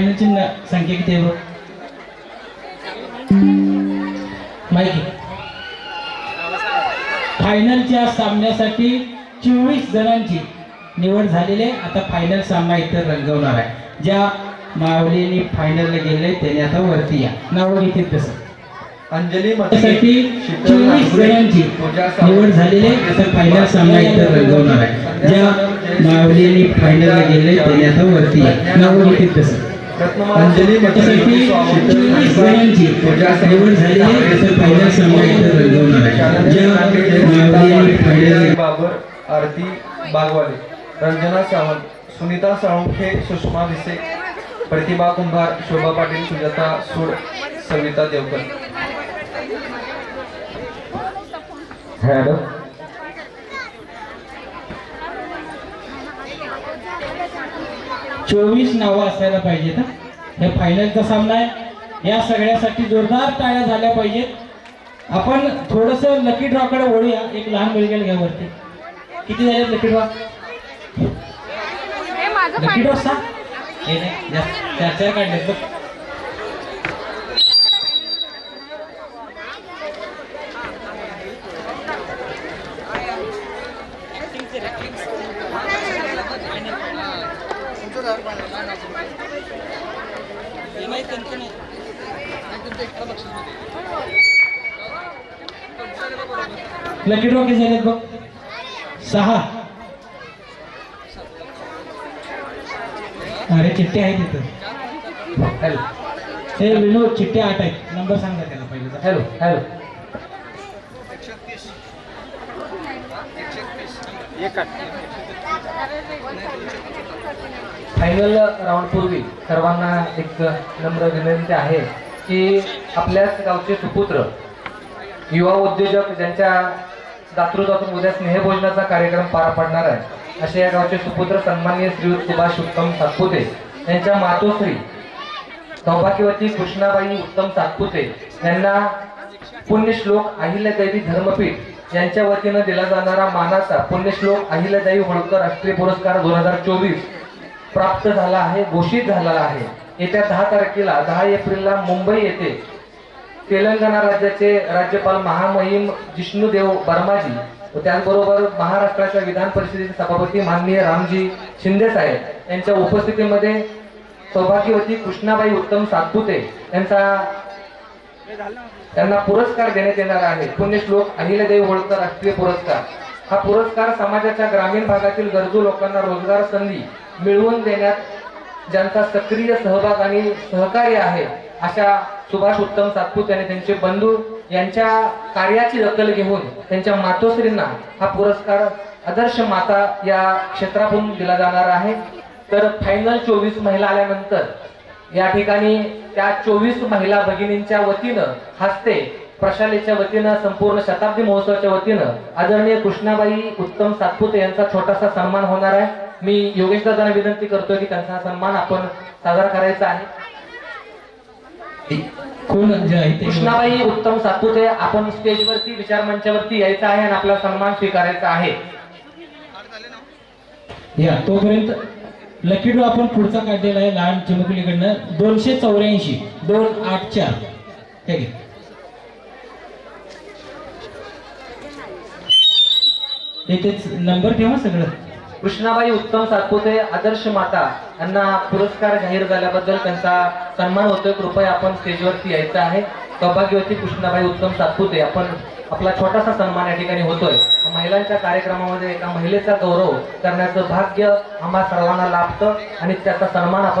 संख्या किती आहे बघ माहिती? फायनलच्या सामन्यासाठी चोवीस जणांची निवड झालेली आता फायनल सामना इथं रंगवणार आहे. ज्या मावलीने फायनलला गेले त्याने आता वरती या. नावं घेतील तसं. अंजली शीतल चोवीस जणांची निवड झालेली आता फायनल सामना इथं रंगवणार आहे. ज्या मावलीने फायनलला गेले त्याने आता वरती या. नावं घेतील तसं. अंजली चोवीस जणांची निवड रंगवणार आहे. ज्या बाबर आरती बागवाले रंजना सावंत सुनीता साळुंखे सुषमा भिसे प्रतिभा कुंभार शोभा पाटील सुजाता सूड सविता देवकर. हॅलो चोवीस नावं असायला पाहिजेत हं. फायनलचा सामना आहे. या सगळ्यासाठी जोरदार टाळ्या झाल्या पाहिजेत. आपण थोडस लकी ड्रॉकडे वळूया एक लहान मुलग्याला घ्या वरती. किती झाले लकी ड्रॉ लकी ड्रॉ सांग चार चार काढलेत बघ. लकी ड्रॉ किती झालेत बघ? सहा. अरे चिठ्ठे आहेत तिथं. हॅलो हे विनोद चिठ्ठे आठ आहेत. नंबर सांगा त्याला पहिलं. हॅलो हॅलो फायनल राऊंड पूर्वी सर्वांना एक नम्र विनंती आहे की आपल्याच गावचे सुपुत्र युवा उद्योजक ज्यांच्या दातृत्वातून उद्या स्नेहभोजनाचा कार्यक्रम पार पडणार आहे असे या गावचे सुपुत्र सन्मान्य श्री सुभाष उत्तम सातपुते यांच्या मातोश्री सौभाग्यवती कृष्णाबाई उत्तम सातपुते यांना पुण्यश्लोक अहिल्यादेवी धर्मपीठ यांच्या वतीनं दिला जाणारा मानाचा पुण्यश्लोक अहिल्यादेवी होळकर राष्ट्रीय पुरस्कार दोन हजार चोवीस प्राप्त झाला आहे घोषित झालेला आहे. येत्या दहा तारखेला दहा एप्रिलला मुंबई येथे तेलंगणा राज्याचे राज्यपाल महामहिम जिष्णुदेव बर्माजी व त्याचबरोबर महाराष्ट्राच्या विधान परिषदेचे सभापती माननीय रामजी शिंदे साहेब यांच्या उपस्थितीमध्ये सौभाग्यवती कृष्णाबाई उत्तम सातपुते यांचा त्यांना पुरस्कार देण्यात येणार आहे. पुण्यश्लोक अहिल्यादेवी होळकर राष्ट्रीय पुरस्कार. हा पुरस्कार समाजाच्या ग्रामीण भागातील गरजू लोकांना रोजगार संधी मिळवून देण्यात ज्यांचा सक्रिय सहभाग आणि सहकार्य आहे अशा सुभाष उत्तम सातपूत आणि त्यांचे बंधू यांच्या कार्याची दखल घेऊन त्यांच्या मातोश्रींना हा पुरस्कार आदर्श माता या क्षेत्रातून दिला जाणार आहे. तर फायनल चोवीस महिला आल्यानंतर या ठिकाणी त्या चोवीस महिला भगिनींच्या वतीनं हस्ते प्रशालेच्या वतीनं संपूर्ण शताब्दी महोत्सवाच्या वतीनं आदरणीय कृष्णाबाई उत्तम सातपुते यांचा छोटासा सन्मान होणार आहे. मी योगेश दादांना विनंती करतोय की त्यांचा सन्मान आपण साजरा करायचा आहे. कृष्णाबाई उत्तम सातपुते आपण स्टेजवरती विचार मंचावरती यायचं आहे आणि आपला सन्मान स्वीकारायचा आहे. या तोपर्यंत लकी ड्रॉ आपण पुढचा काढलेला आहे लहान चिमुकलीकडनं. दोनशे चौऱ्याऐंशी दोन आठ चार. नंबर ठेवा सगळं. कृष्णाबाई उत्तम सातपुते आदर्श माता यांना पुरस्कार जाहीर झाल्याबद्दल त्यांचा सन्मान होतोय. कृपया आपण स्टेजवरती यायचं आहे. सौभाग्यवती कृष्णाबाई उत्तम सातपुते आपण आपला छोटासा सन्मान या ठिकाणी होतोय. महिलांच्या कार्यक्रमामध्ये एका महिलेचा गौरव करण्याचं भाग्य आम्हा सर्वांना लाभतं आणि त्याचा सन्मान आपण